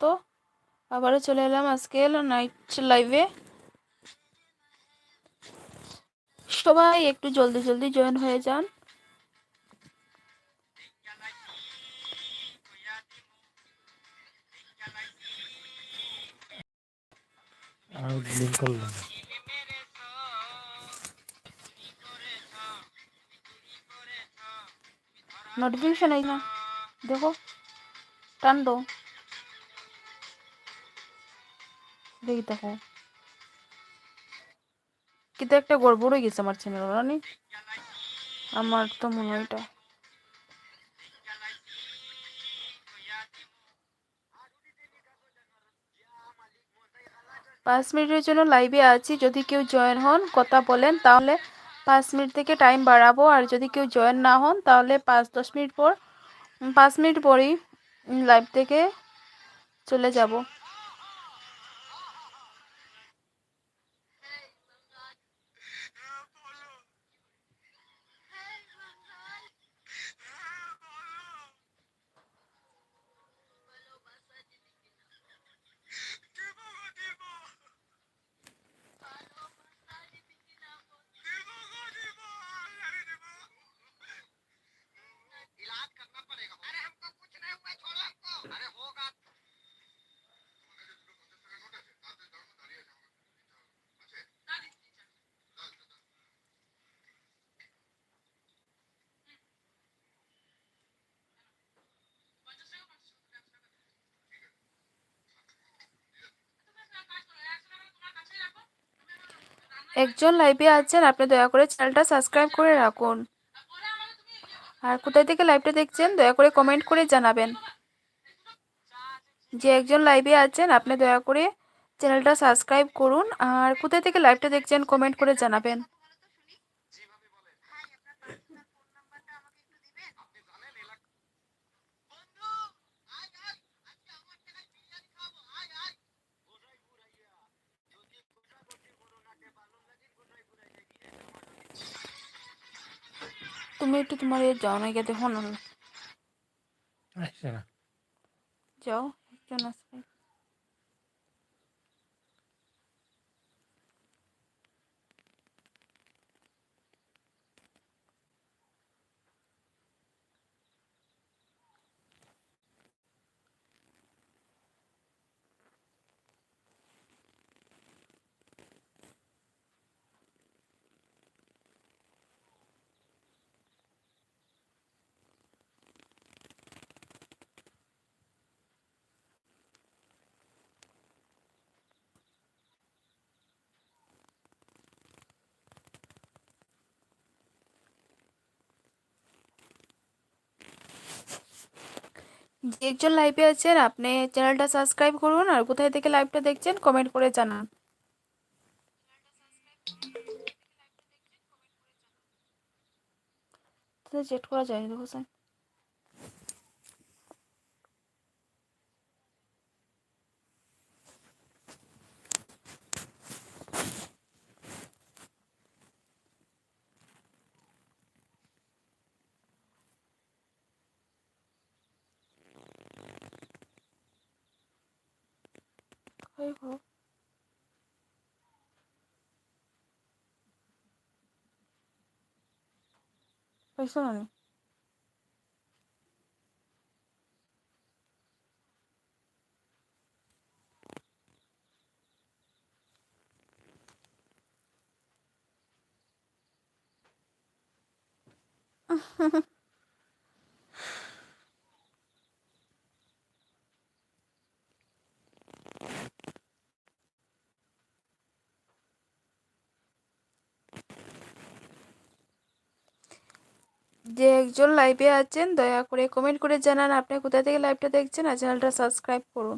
তো আবারও চলে এলাম আজকে নাইট লাইভে সবাই একটু জলদি জলদি জয়েন হয়ে যান। নোটিফিকেশন এই না। দেখো টান দো দেখি, দেখো কিন্তু একটা গড়বড় হয়ে গেছে আমার রানি আমার তো মনে হয় এটা। পাঁচ মিনিটের জন্য লাইভে আছি। যদি কেউ জয়েন হন, কথা বলেন, তাহলে পাঁচ মিনিট থেকে টাইম বাড়াবো। আর যদি কেউ জয়েন না হন, তাহলে পাঁচ, দশ মিনিট পর, পাঁচ মিনিট পরেই লাইভ থেকে চলে যাব। একজন লাইভে আছেন, আপনি দয়া করে চ্যানেলটা সাবস্ক্রাইব করে রাখুন। আর কোথায় থেকে লাইভটা দেখছেন, দয়া করে কমেন্ট করে জানাবেন। যে একজন লাইভে আছেন, আপনি দয়া করে চ্যানেলটা সাবস্ক্রাইব করুন, আর কোথায় থেকে লাইভটা দেখছেন কমেন্ট করে জানাবেন। তুমি একটু তোমার যাও না গিয়ে দেখো না। আসছে না যাও একজন আসবে একজন লাইভে আছেন, আপনি চ্যানেলটা সাবস্ক্রাইব করুন আর কোথায় থেকে লাইভটা দেখছেন কমেন্ট করে জানান। চেক করা যায়, দেখো 逮捕おいしそうだねうん。যে একজন লাইভে আছেন, দয়া করে কমেন্ট করে জানান আপনি কোথা থেকে লাইভটা দেখছেন আর চ্যানেলটা সাবস্ক্রাইব করুন।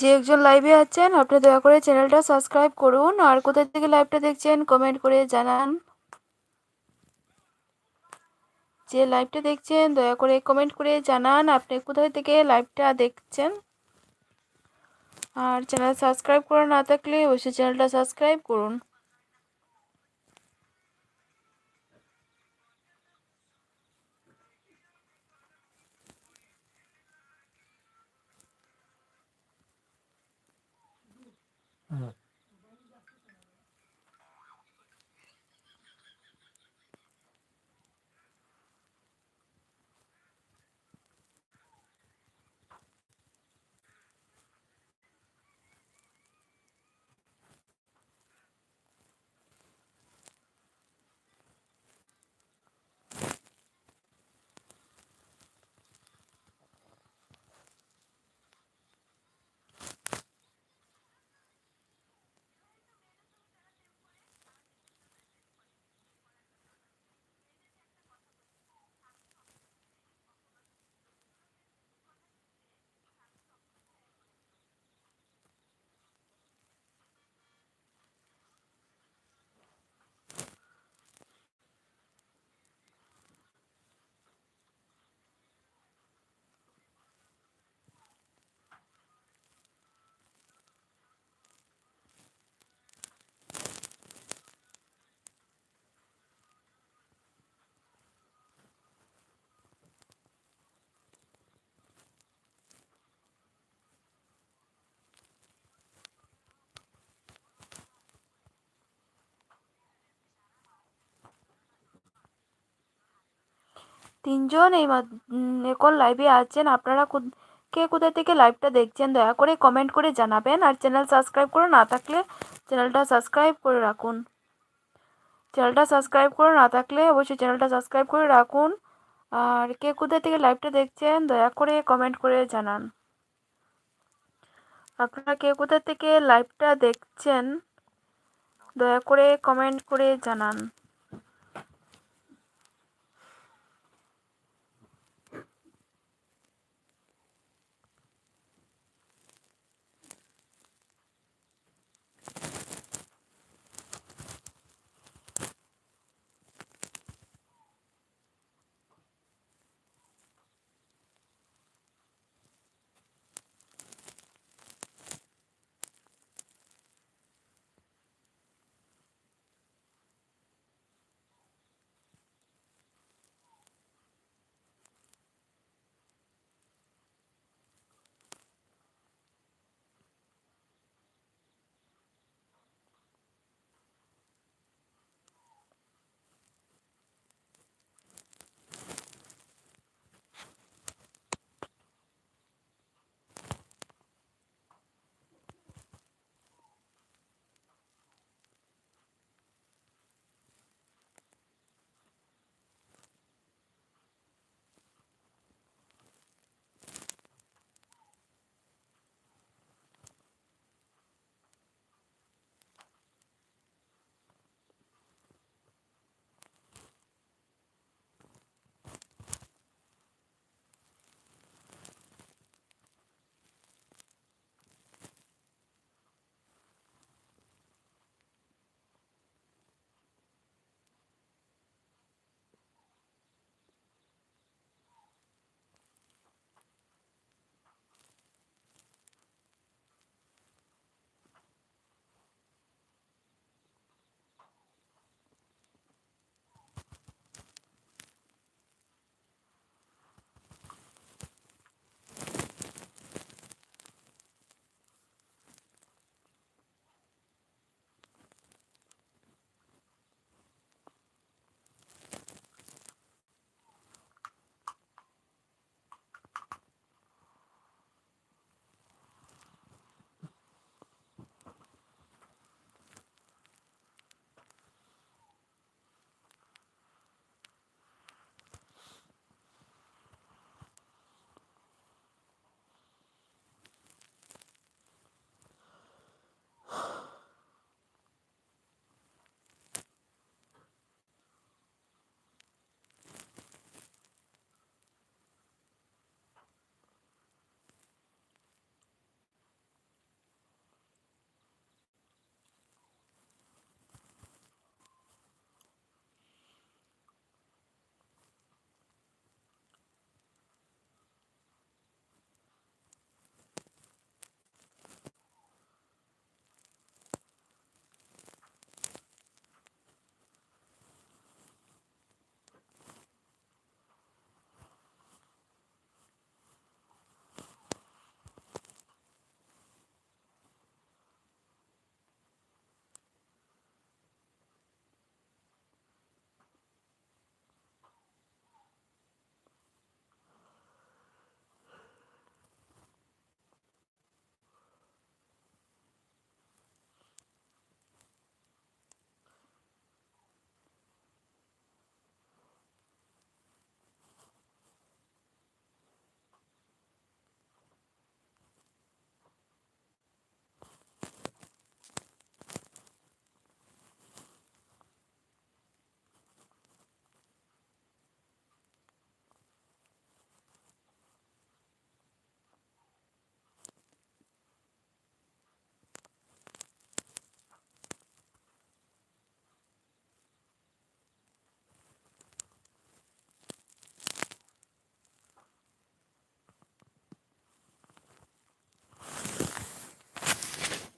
যে একজন লাইভে আছেন, আপনি দয়া করে চ্যানেলটা সাবস্ক্রাইব করুন। আর কোথায় থেকে লাইভটা দেখছেন কমেন্ট করে জানান। যে লাইভটা দেখছেন, দয়া করে কমেন্ট করে জানান, আপনি কোথায় থেকে লাইভটা দেখছেন। আর চ্যানেল সাবস্ক্রাইব করা না থাকলে অবশ্যই চ্যানেলটা সাবস্ক্রাইব করুন। হুম। তিনজন এই এখন লাইভে আছেন। আপনারা কে কোথা থেকে লাইভটা দেখছেন, দয়া করে কমেন্ট করে জানাবেন। আর চ্যানেল সাবস্ক্রাইব করে না থাকলে চ্যানেলটা সাবস্ক্রাইব করে রাখুন। চ্যানেলটা সাবস্ক্রাইব করে না থাকলে অবশ্যই চ্যানেলটা সাবস্ক্রাইব করে রাখুন। আর কে কোথা থেকে লাইভটা দেখছেন, দয়া করে কমেন্ট করে জানান। আপনারা কে কোথা থেকে লাইভটা দেখছেন, দয়া করে কমেন্ট করে জানান।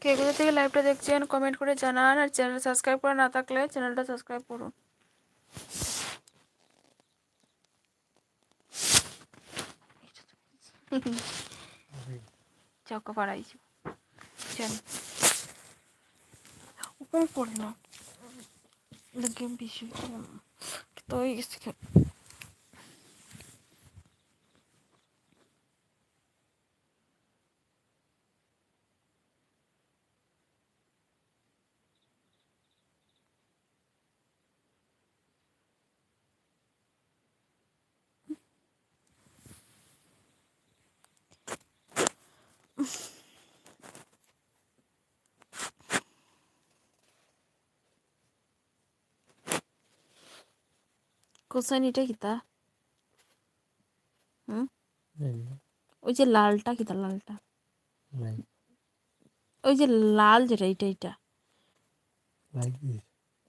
কে কোথা থেকে লাইভটা দেখছেন কমেন্ট করে জানান আর চ্যানেল সাবস্ক্রাইব করা না থাকলে চ্যানেলটা সাবস্ক্রাইব করুন। চক্ক পাড়াইছি চল। উপরে পড়ে না। গেম বেশি। তো কোসাইন এটা কিতা? হুম? ওই যে লালটা কিতা লালটা? ওই যে লাল যেটা এটা এটা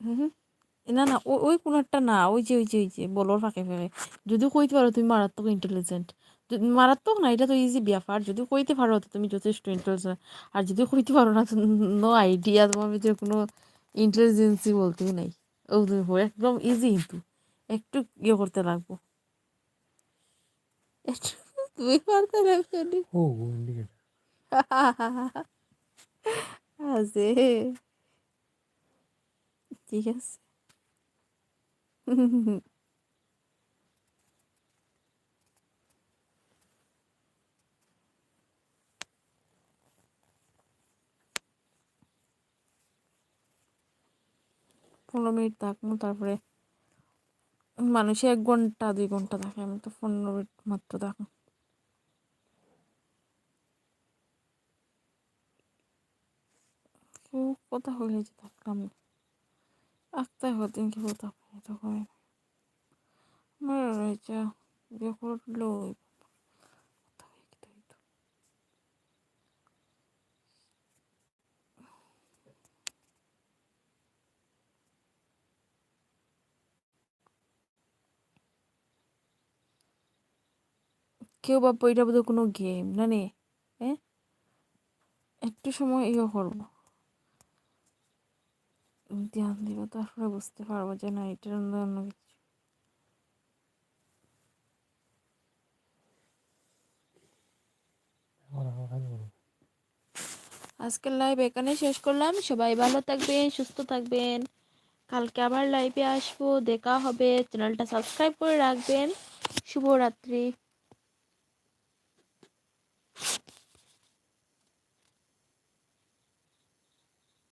হুম। না না ওই কোনারটা না ওই যে ওই যে ওই যে বলর ফাঁকে ফাঁকে যদি কইতে পারো তুমি মারাত্মক ইন্টেলিজেন্ট মারাত্মক না এটা তো ইজি ব্যাপার। যদি কইতে পারো তো তুমি যথেষ্ট ইন্টেলিজেন্ট আর যদি কইতে পারো না নো আইডিয়া তোমার ভিতরে কোনো ইন্টেলিজেন্সি বলতেই নাই। ও একদম ইজি কিন্তু। একটু ইয়ে করতে লাগবো। পারতে লাগবে ও আছে ঠিক আছে। পনেরো মিনিট থাকব তারপরে মানুষে এক ঘণ্টা, দুই ঘণ্টা দেখে, আমি তো পনেরো মিনিট মাত্র দেখো। কথা হয়ে যে থাকলাম আঁকতে হতেন কি কথা তখন আমার রয়েছে যখন কেউ ভাববো এটা বোধহয় কোনো গেম না নে? একটু সময় ইয়ে করব ধ্যান দিব তারপরে বুঝতে পারব যে না, এটার অন্য কিছু। আজকের লাইভ এখানে শেষ করলাম। সবাই ভালো থাকবেন, সুস্থ থাকবেন। কালকে আবার লাইভে আসব, দেখা হবে। চ্যানেলটা সাবস্ক্রাইব করে রাখবেন। শুভরাত্রি।